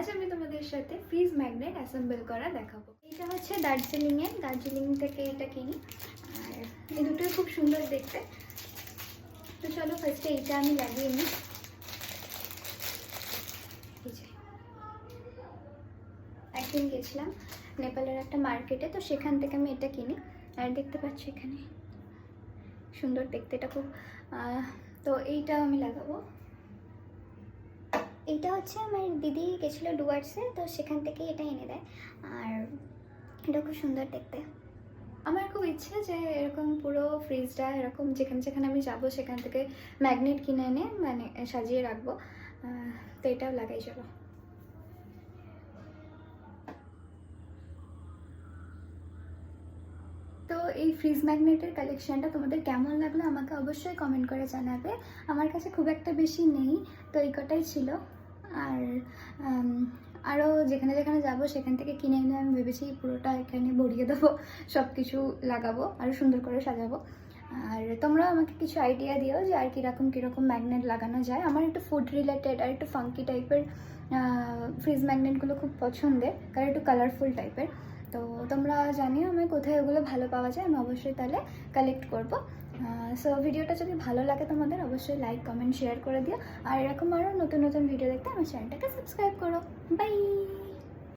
আজ আমি তোমাদের সাথে ফ্রিজ ম্যাগনেট অ্যাসেম্বল করা দেখাবো। এটা হচ্ছে দার্জিলিংয়ের দার্জিলিং থেকে এটা কিনি। আর এই দুটোই খুব সুন্দর দেখতে। তো চলো ফার্স্টে এইটা আমি লাগিয়ে নিই। একদিন গেছিলাম নেপালের একটা মার্কেটে তো সেখান থেকে আমি এটা কিনি। আর দেখতে পাচ্ছি এখানে। সুন্দর দেখতে, এটা খুব তো এইটা আমি লাগাবো। এইটা হচ্ছে আমার দিদি গেছিল ডুয়ার্সে, তো সেখান থেকে এটা এনে দেয়। আর এটা খুব সুন্দর দেখতে। আমার খুব ইচ্ছে যে এরকম পুরো ফ্রিজটা এরকম যেখানে যেখানে আমি যাব, সেখান থেকে ম্যাগনেট কিনে এনে মানে সাজিয়ে রাখব। তো এটাও লাগাই চলো। তো এই ফ্রিজ ম্যাগনেটের কালেকশানটা তোমাদের কেমন লাগল আমাকে অবশ্যই কমেন্ট করে জানাবে। আমার কাছে খুব একটা বেশি নেই, তো এই কটাই ছিল। আর আরও যেখানে যেখানে যাব সেখান থেকে কিনে এনে আমি ভেবেছি পুরোটা এখানে ভরিয়ে দেবো সব কিছু লাগাবো আরও সুন্দর করে সাজাবো। আর তোমরা আমাকে কিছু আইডিয়া দিও যে আর কীরকম কীরকম ম্যাগনেট লাগানো যায়। আমার একটু ফুড রিলেটেড আর একটু ফাঙ্কি টাইপের ফ্রিজ ম্যাগনেটগুলো খুব পছন্দের, কারণ একটু কালারফুল টাইপের তো তোমরা জানিও আমি কোথায় ওগুলো ভালো পাওয়া যায়, আমি অবশ্যই তাহলে কালেক্ট করব। সো ভিডিওটা যদি ভালো লাগে তোমাদের, অবশ্যই লাইক কমেন্ট শেয়ার করে দিও। আর এরকম আরও নতুন নতুন ভিডিও দেখতে আমার চ্যানেলটাকে সাবস্ক্রাইব করো। বাই